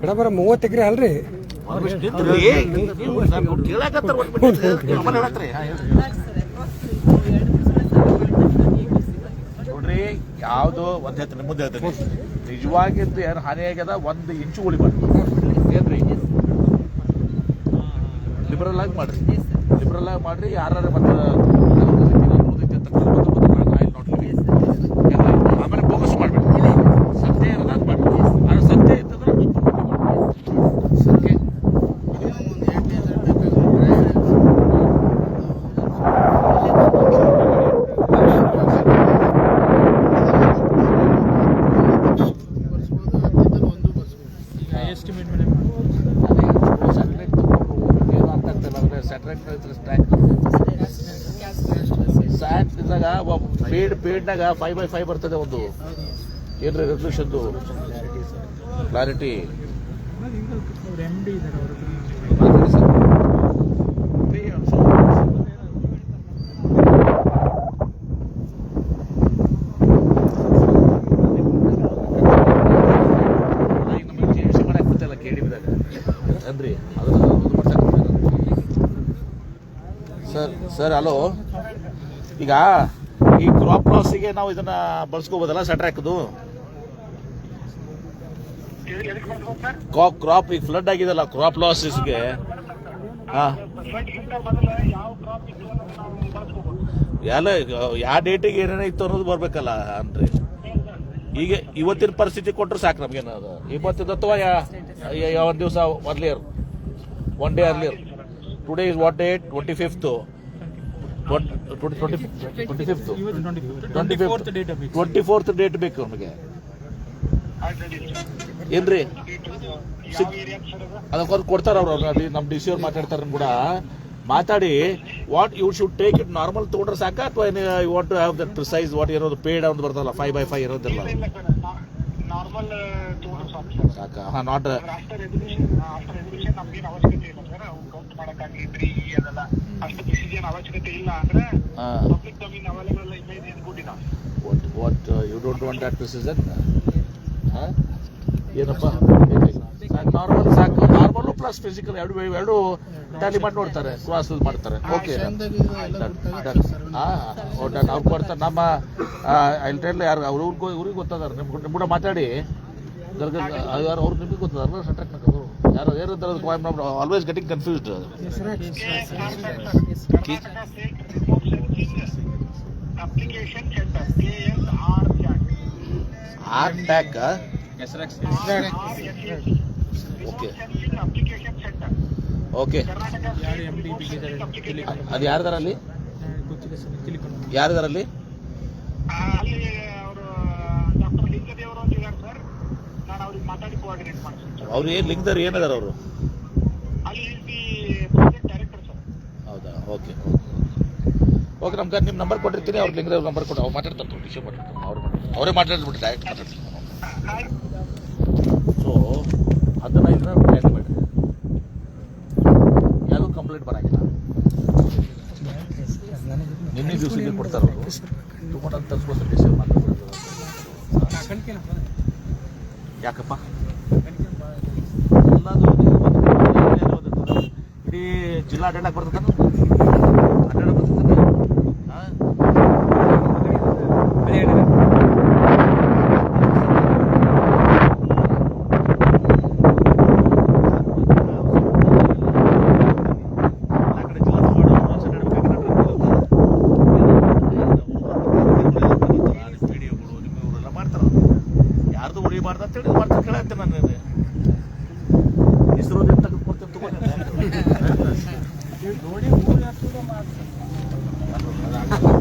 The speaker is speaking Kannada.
ಸರ್ ಮೂವತ್ತು ಎಕರೆ ಅಲ್ರಿ? ನೋಡ್ರಿ, ಯಾವ್ದು ಒಂದ್ ಹೇಳ್ತೀನಿ ಮುಂದೆ ಹೇಳ್ತೀನಿ. ನಿಜವಾಗಿದ್ದು ಏನು ಹಾನಿ ಆಗ್ಯದ? ಒಂದು ಇಂಚು ಉಳಿಬಾರ್ದು ಏನ್ರಿ? ಲಿಬರಲ್ ಆಗಿ ಮಾಡ್ರಿ. ಲಿಬರಲ್ ಆಗಿ ಮಾಡ್ರಿ ಯಾರು ಮತ್ತೆ ಎಸ್ಟಿಮೇಟ್ ಮೇಲೆ ಸ್ಯಾಟ್ ಇದ್ದಾಗ ಪೇಡ್ ಪೇಡ್ನಾಗ ಫೈವ್ ಬೈ ಫೈವ್ ಬರ್ತದೆ ಒಂದು. ಏನ್ರಿ ರೆಸಲ್ಯೂಷನ್ದು ಕ್ಲಾರಿಟಿ ಅವ್ರು ಎಂ ಡಿ ಇದ್ದಾರೆ ಅವರು ಅಂದ್ರಿ ಸರ್ ಸರ್ ಹಲೋ ಈಗ ಈ ಕ್ರಾಪ್ ಲಾಸಿಗೆ ನಾವು ಇದನ್ನ ಬಳಸ್ಕೋಬೋದಲ್ಲ ಸೆಟ್ರ್ ಹಾಕೋದು? ಕ್ರಾಪ್ ಈಗ ಫ್ಲಡ್ ಆಗಿದೆಲ್ಲ ಕ್ರಾಪ್ ಲಾಸಸ್ಗೆ ಹಾಂ. ಎಲ್ಲ ಯಾವ ಡೇಟಿಗೆ ಏನೇನೋ ಇತ್ತು ಅನ್ನೋದು ಬರ್ಬೇಕಲ್ಲ ಅನ್ರಿ ಈಗ ಇವತ್ತಿನ ಪರಿಸ್ಥಿತಿ ಕೊಟ್ಟರು ಸಾಕು ನಮ್ಗೇನು ಅದು ಇವತ್ತಿನ ಅಥವಾ ಯಾವ ದಿವಸ earlier one day earlier today is what date twenty fifth twenty fifth twenty fourth date ಬೇಕು ಟ್ವೆಂಟಿ ಫೋರ್ತ್ ಡೇಟ್ ಬೇಕು ನಮಗೆ. ಏನ್ರಿ? ಅದಕ್ಕೊಂದು ಕೊಡ್ತಾರ ಅವ್ರು ಅವ್ರು ನಮ್ಮ ಡಿ ಸಿ ಅವ್ರು ಮಾತಾಡ್ತಾರ ಕೂಡ. ಮಾತಾಡಿ what you should take it normal ತೊಗೊಂಡ್ರೆ ಸಾಕಾ ಅಥವಾ you want to have that precise what ಇರೋದು ಪೇಡ್ ಅಂತ ಬರ್ತಲ್ಲ ಫೈವ್ ಬೈ ಫೈವ್ ಇರೋದಿಲ್ಲ? ನಾರ್ಮಲ್ ತಗೊಂಡ್ರೆ ಸಾಕು ಸರ್ ಸಾಕ? ಹಾ not after education after education ನಮ್ಗೇನು ಅವಶ್ಯಕತೆ ಇಲ್ಲ ಸರ್. ಕೌಂಟ್ ಮಾಡಕ್ಕಾಗಿದ್ರಿ ಅದೆಲ್ಲ. ಅಷ್ಟು ಪ್ರೊಸೀಜರ್ ಅವಶ್ಯಕತೆ ಇಲ್ಲ ಅಂದ್ರೆ public domain available image good enough what what you don't want that precision ಏನಪ್ಪ? ನಾರ್ಮಲ್ ಸಾಕು. ನಾರ್ಮಲ್ ಪ್ಲಸ್ ಫಿಸಿಕಲ್ ಎರಡು ಎರಡು ಟ್ಯಾಲಿ ಮಾಡಿ ನೋಡ್ತಾರೆ. ಕ್ರಾಸ್ ಮಾಡ್ತಾರೆ. ಓಕೆ ಡನ್ ಅವ್ರು ಕೊಡ್ತಾರೆ. ನಮ್ಮ ಐಲ್ಟೆಲ್ ಯಾರು ಅವ್ರ ಊರಿಗೆ ಊರಿಗೆ ಗೊತ್ತದಾರ. ನಿಮ್ಮ ನಿಮ್ ಕೂಡ ಮಾತಾಡಿ. ಗರ್ಗ ಯಾರು ಅವ್ರು ನಿಮಗೆ ಗೊತ್ತದಾರ. ಸೆಂಟ್ರಕ್ ಯಾರು ಏನಿದ್ದಾರೆ ಆಲ್ವೇಸ್ ಗೆಟಿಂಗ್ ಕನ್ಫ್ಯೂಸ್ಡ್ ಆರ್ ಟ್ಯಾಕ್ ಓಕೆ. ಅಪ್ಲಿಕೇಶನ್ ಸೆಂಟರ್ ಓಕೆ ಅದು ಯಾರ್ದಾರಲ್ಲಿ? ಗೊತ್ತಿದೆ ಸರ್ ಟೆಲಿಕಾಂ ಯಾರ್ದಾರಲ್ಲಿ? ಅಲ್ಲಿ ಅವರು ಡಾಕ್ಟರ್ ಲಿಂಗದೇವರು ಅಂತ ಇದ್ದಾರೆ ಸರ್ ನಾನು ಅವ್ರಿಗೆ ಮಾತಾಡಿ ಕೋಆರ್ಡಿನೇಟ್ ಮಾಡ್ತೀನಿ ಸರ್ ಅವ್ರು ಏನು ಲಿಂಕ್ದವ್ರು ಏನದಾರ ಅವರು? ಅಲ್ಲಿ ದಿ ಪ್ರಾಜೆಕ್ಟ್ ಡೈರೆಕ್ಟರ್ ಸರ್ ಹೌದಾ? ಓಕೆ. ಓಕೆ ನಮ್ಗೆ ನಿಮ್ಮ ನಂಬರ್ ಕೊಟ್ಟಿರ್ತೀನಿ ಅವ್ರು ಲಿಂಗದವ್ರ ನಂಬರ್ ಕೊಟ್ಟು ಅವ್ರು ಮಾತಾಡ್ತಾರೆ ವಿಷಯ ಮಾತಾಡ್ತಾರೆ ಅವ್ರು ಅವರೇ ಮಾತಾಡ್ಬಿಟ್ಟು ಡೈರೆಕ್ಟ್ ಮಾತಾಡ್ತೀನಿ ಸೊ ಹದಿನೈದು ದಿನ ಟೆಸ್ಟ್ ಮಾಡಿ ಯಾವುದೂ ಕಂಪ್ಲೇಂಟ್ ಬರಂಗಿಲ್ಲ. ನಿನ್ನೆ ದಿವಸಕ್ಕೆ ಕೊಡ್ತಾರೆ ಅವರು. ತೊಗೊಂಡು ಅಂತ ತರಿಸ್ಬೋದು ಡಿಸೈಡ್ ಮಾಡ್ಕೊಳ್ತಾರೆ ಯಾಕಪ್ಪ? ಎಲ್ಲದು ಇಡೀ ಜಿಲ್ಲಾ ಅಡ್ಡಾಡಕ್ಕೆ ಬರ್ತದೆ ಅಡ್ಡಾಡಕ್ಕೆ ಬರ್ತದೆ ಹಾಂ ಯಾರ್ದು ಉಳಿಬಾರ್ದು ಅಂತೇಳಿ ಮಾಡ್ತಾ ಕೇಳತ್ತೆ ನಾನು ಹೆಸರು ತೆಗೆದು ಕೊಡ್ತೇನೆ ತಗೊಂಡೆ ನೋಡಿ ಊರು